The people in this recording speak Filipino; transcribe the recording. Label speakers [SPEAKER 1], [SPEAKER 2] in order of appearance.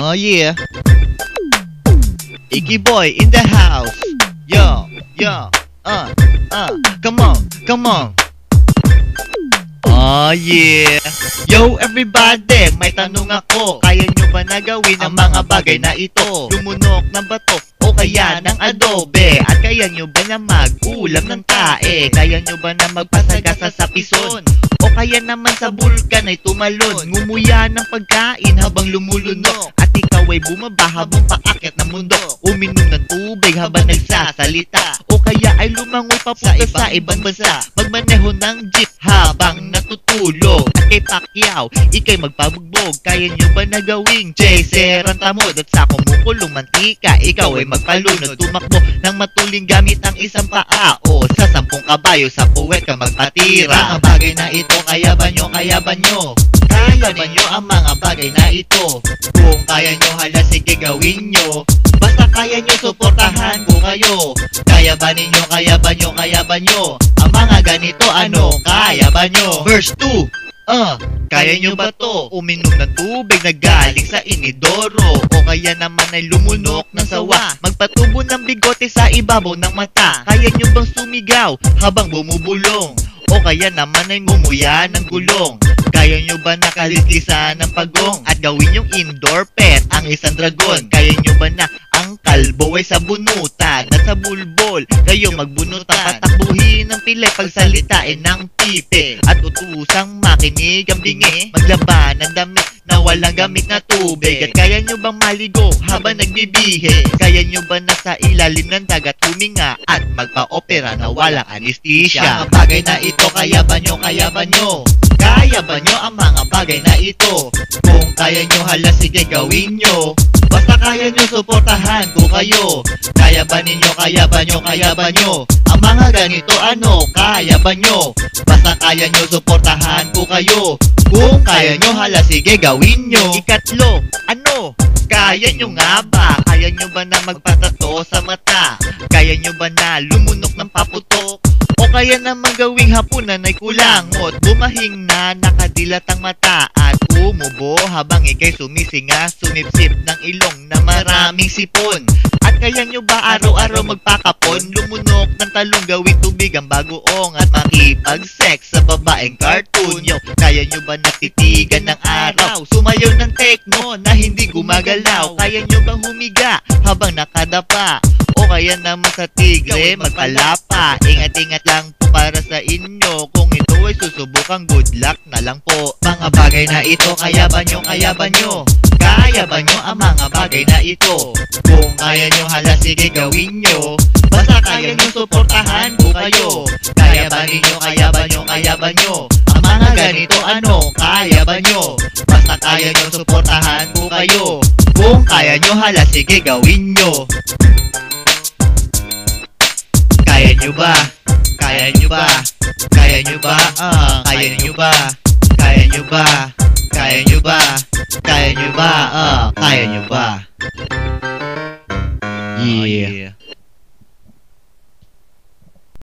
[SPEAKER 1] Oh yeah. Icky boy in the house. Yo, yo, uh, uh, come on, come on. Oh yeah. Yo everybody, may tanong ako. Kaya nyo ba nagawin ang mga bagay na ito? Lumunok ng bato o kaya ng adobe? At kaya nyo ba na mag-ulam ng tae? Kaya nyo ba na magpasagasa sa pison? O kaya naman sa bulkan ay tumalon Ngumuya ng pagkain habang lumulunok ay bumaba habang paakyat ng mundo. Uminom ng tubig habang nagsasalita. O kaya ay lumangoy papunta sa ibang bansa. Magmaneho ng jeep habang natutulog. At kay Pacquiao, ikay magpabugbog. Kaya nyo ba na gawing chaser ang tamod? At sa kumukulong mantika, ikaw ay magpalunod. Tumakbo ng matuling gamit ang isang paa. O sa sampung kabayo, sa puwet ka magpatira Ang bagay na ito, kaya ba nyo, kaya ba nyo? Kaya ba nyo ang mga bagay na ito? Kung kaya nyo, hala sige gawin nyo Basta kaya nyo, suportahan ko kayo Kaya ba ninyo, kaya ba nyo, kaya ba nyo? Ang mga ganito, ano, kaya ba nyo? Verse 2 Ah, kaya nyo ba to? Uminom ng tubig na galing sa inidoro. O kaya naman ay lumunok ng sawa. Magpatubo ng bigote sa ibabaw ng mata. Kaya nyo bang sumigaw habang bumubulong? O kaya naman ay ngumuya ng gulong? Kaya nyo ba nakaliskisan ng pagong? At gawin yung indoor pet ang isang dragon. Kaya nyo ba na ang kalbo ay sa bunutan At sa bulbol? Kayo magbunutan. Patakbuhin ng pilay pagsalitain ng pipe. At utusang makinig ang bingi. Maglaban ng damit na walang gamit na tubig. At kaya nyo bang maligo habang nagbibihe Kaya nyo ba nasa ilalim ng dagat huminga At magpa-opera na walang anesthesia? Ang bagay na ito kaya ba nyo, kaya ba nyo? Kaya ba nyo ang mga bagay na ito? Kung kaya nyo hala sige gawin nyo kaya nyo suportahan ko kayo Kaya ba ninyo, kaya ba nyo, kaya ba nyo Ang mga ganito ano, kaya ba nyo Basta kaya nyo suportahan ko kayo Kung kaya nyo hala sige gawin nyo Ikatlo, ano? Kaya nyo nga ba? Kaya nyo ba na magpatato sa mata? Kaya nyo ba na lumunok ng paputok? O kaya naman gawing hapunan ay kulangot Bumahing na nakadilat ang mata At umubo habang ikay sumisinga Sumipsip ng ilong na maraming sipon. At kaya nyo ba araw-araw magpakapon? Lumunok ng talong gawin tubig ang bagoong At makipag-sex sa babaeng cartoon Yo, Kaya nyo ba natitigan ng araw? Sumayaw ng techno na hindi gumagalaw. Kaya nyo bang humiga habang nakadapa? O kaya naman sa tigre magpalapa? Ingat-ingat lang po para sa inyo. Kung ito ay susubukang good luck na lang po Mga bagay na ito kaya ba nyo, kaya ba nyo? Kaya ba nyo ang mga bagay na ito? Kung kaya nyo hala sige gawin nyo Basta kaya nyo suportahan ko kayo Kaya ba ninyo, kaya ba nyo, kaya ba nyo? Ang mga ganito ano, kaya ba nyo? Basta kaya nyo suportahan ko kayo Kung kaya nyo hala sige gawin nyo Kaya nyo ba? Kaya nyo ba? Kaya nyo ba? Ah, kaya nyo ba? Kaya nyo ba? Kaya nyo ba? Kaya nyo ba? Ah, kaya nyo ba? Yeah.